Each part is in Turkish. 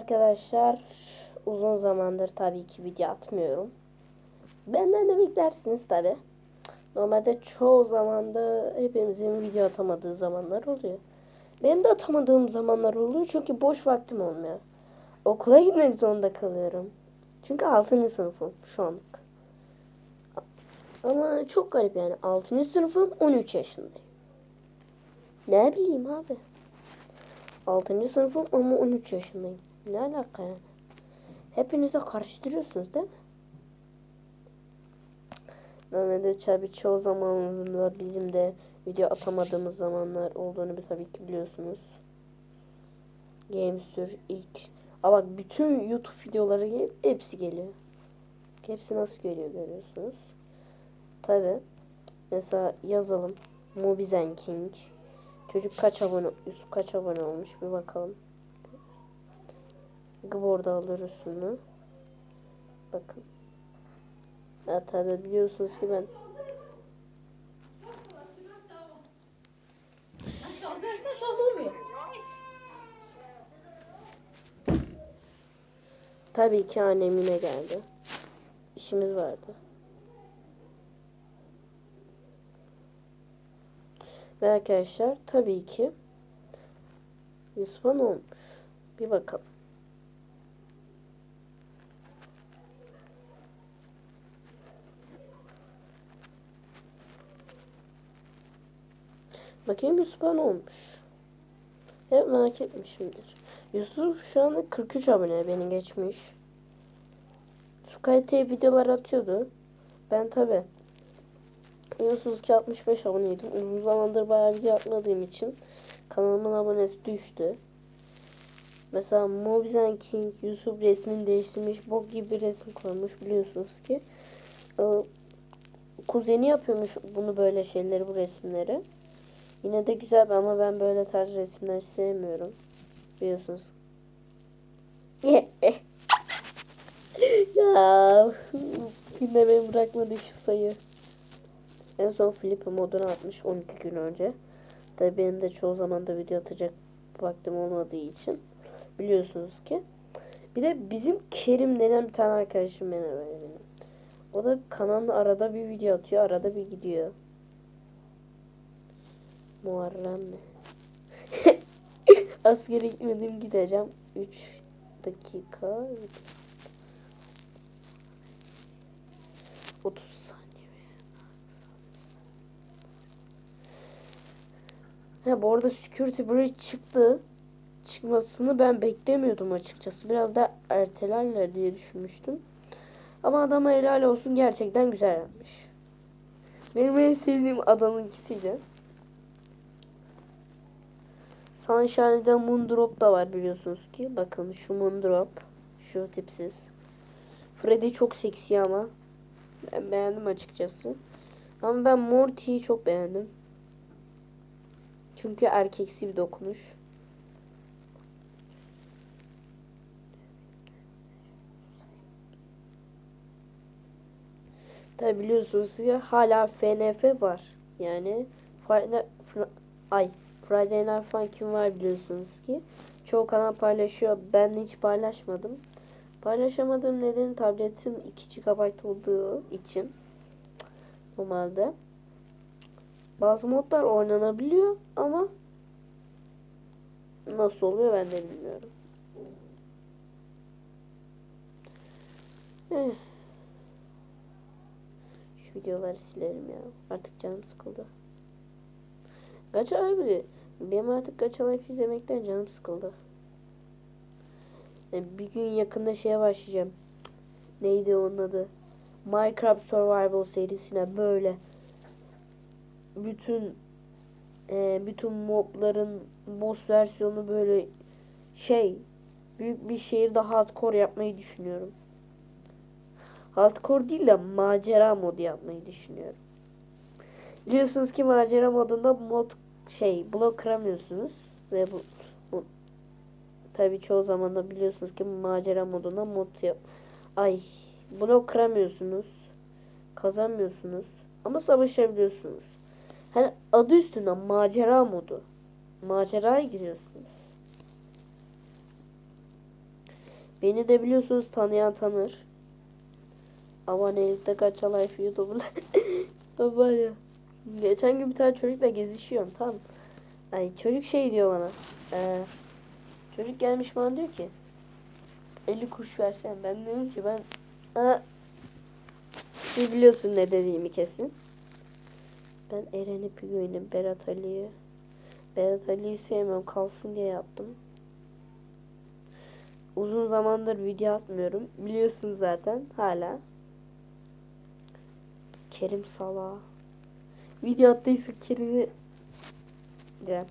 arkadaşlar. Uzun zamandır tabii ki video atmıyorum. Benden de beklersiniz tabii. Normalde çoğu zamanda hepimizin video atamadığı zamanlar oluyor. Benim de atamadığım zamanlar oluyor çünkü boş vaktim olmuyor. Okula gitmek zorunda kalıyorum. Çünkü 6. sınıfım şu anlık. Ama çok garip yani. 6. sınıfım 13 yaşındayım. Ne bileyim abi. 6. sınıfım ama 13 yaşındayım. Ne alaka yani? Hepiniz de karıştırıyorsunuz değil mi? Normalde tabii çoğu zamanında bizim de video atamadığımız zamanlar olduğunu bir tabii ki biliyorsunuz. Games'tür ilk. Ama bak bütün YouTube videoları gelip hepsi geliyor. Hepsi nasıl geliyor görüyorsunuz. Tabi. Mesela yazalım. Mobizen King. Çocuk kaç abone Yusuf kaç abone olmuş bir bakalım. Gbor'da alırız şunu. Bakın. Ya tabi biliyorsunuz ki ben tabii ki annem yine geldi. İşimiz vardı. Ve arkadaşlar tabii ki Yusuf'a ne olmuş? Bir bakalım. Bakayım Yusuf'a ne olmuş? Hep merak etmişimdir. Yusuf şu anda 43 abone beni geçmiş. Su kaliteli videolar atıyordu. Ben tabi Yusuf ki 65 aboneydim. Uzun zamandır bayağı video atmadığım için kanalımın abonesi düştü. Mesela Mobizen King Yusuf resmini değiştirmiş. Bok gibi bir resim koymuş biliyorsunuz ki. Ee, Kuzeni yapıyormuş bunu böyle şeyleri bu resimleri. Yine de güzel ama ben böyle tarz resimler sevmiyorum. Biliyorsunuz. ya yine beni bırakmadı şu sayı. En son Flipper modunu atmış 12 gün önce. Tabii benim de çoğu zaman da video atacak vaktim olmadığı için. Biliyorsunuz ki. Bir de bizim Kerim denen bir tane arkadaşım benim. O da kanalına arada bir video atıyor, arada bir gidiyor. Muharrem mi? Askere gitmedim gideceğim. 3 dakika. 30 saniye. Ha bu arada Security Breach çıktı. Çıkmasını ben beklemiyordum açıkçası. Biraz da ertelerler diye düşünmüştüm. Ama adama helal olsun gerçekten güzel yapmış. Benim en sevdiğim adamın ikisiydi. Sunshine'da Moondrop da var biliyorsunuz ki. Bakın şu Moondrop. Şu tipsiz. Freddy çok seksi ama. Ben beğendim açıkçası. Ama ben Morty'yi çok beğendim. Çünkü erkeksi bir dokunuş. Tabi biliyorsunuz ki hala FNF var. Yani Fr- ay Friday Night Funkin' var biliyorsunuz ki. Çoğu kanal paylaşıyor. Ben hiç paylaşmadım. Paylaşamadığım nedeni tabletim 2 GB olduğu için. Normalde. Bazı modlar oynanabiliyor ama nasıl oluyor ben de bilmiyorum. Eh. Şu videoları silerim ya. Artık canım sıkıldı. Gacha abi. Benim artık Gacha Life izlemekten canım sıkıldı. Yani bir gün yakında şeye başlayacağım. Neydi onun adı? Minecraft Survival serisine böyle bütün e, bütün mobların boss versiyonu böyle şey büyük bir şehirde hardcore yapmayı düşünüyorum. Hardcore değil de macera modu yapmayı düşünüyorum. Biliyorsunuz ki macera modunda mod şey blok kıramıyorsunuz ve bu, bu tabi çoğu zaman da biliyorsunuz ki macera modunda mod yap ay blok kıramıyorsunuz kazanmıyorsunuz ama savaşabiliyorsunuz. Hani adı üstünde macera modu. Maceraya giriyorsunuz. Beni de biliyorsunuz tanıyan tanır. Abonelikte kaç life YouTube'da. Ya. Geçen gün bir tane çocukla gezişiyorum tam. Ay çocuk şey diyor bana. Ee, çocuk gelmiş bana diyor ki 50 kuruş versen ben diyorum ki ben Aa, siz biliyorsun ne dediğimi kesin. Ben Eren'i Pügü'nü Berat Ali'yi Berat Ali'yi sevmiyorum kalsın diye yaptım. Uzun zamandır video atmıyorum. Biliyorsunuz zaten hala. Kerim Salah. Video attıysa Kerim'i de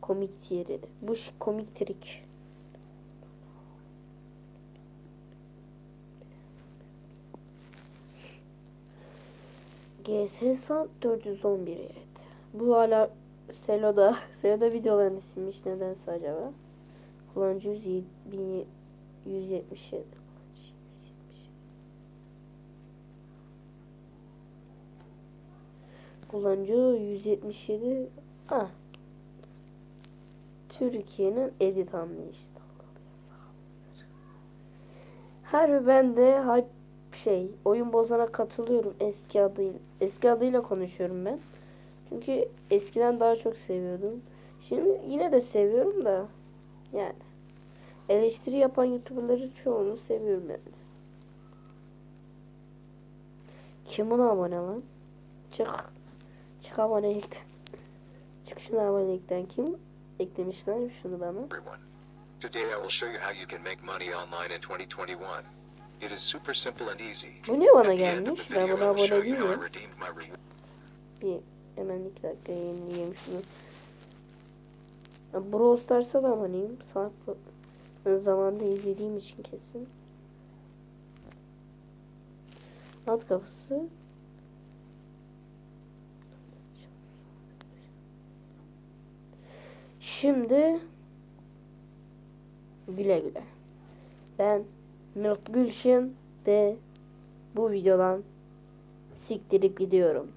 komik yeri. Bu komik trik. GS Sound 411 evet. Bu hala Selo'da. Selo'da videolarını silmiş nedense acaba. Kullanıcı 100 Kullanıcı 177. Ah. Türkiye'nin edit anlayışı. Her ben de hype şey oyun bozana katılıyorum eski adıyla eski adıyla konuşuyorum ben. Çünkü eskiden daha çok seviyordum. Şimdi yine de seviyorum da yani eleştiri yapan youtuberları çoğunu seviyorum yani. Kim buna abone lan? Çık. Çık abonelikten. Çık şuna abonelikten. Kim eklemişler şunu bana? Today I will show you how you can make money online in 2021. It is super simple and easy. Bu niye bana gelmiş? Ben buna abone değilim. Bir hemen iki dakika yayınlayayım şunu. Brawl Stars'a da aboneyim. Farklı zamanda izlediğim için kesin. Alt kapısı. Şimdi güle güle. Ben Mert Gülşin ve bu videodan siktirip gidiyorum.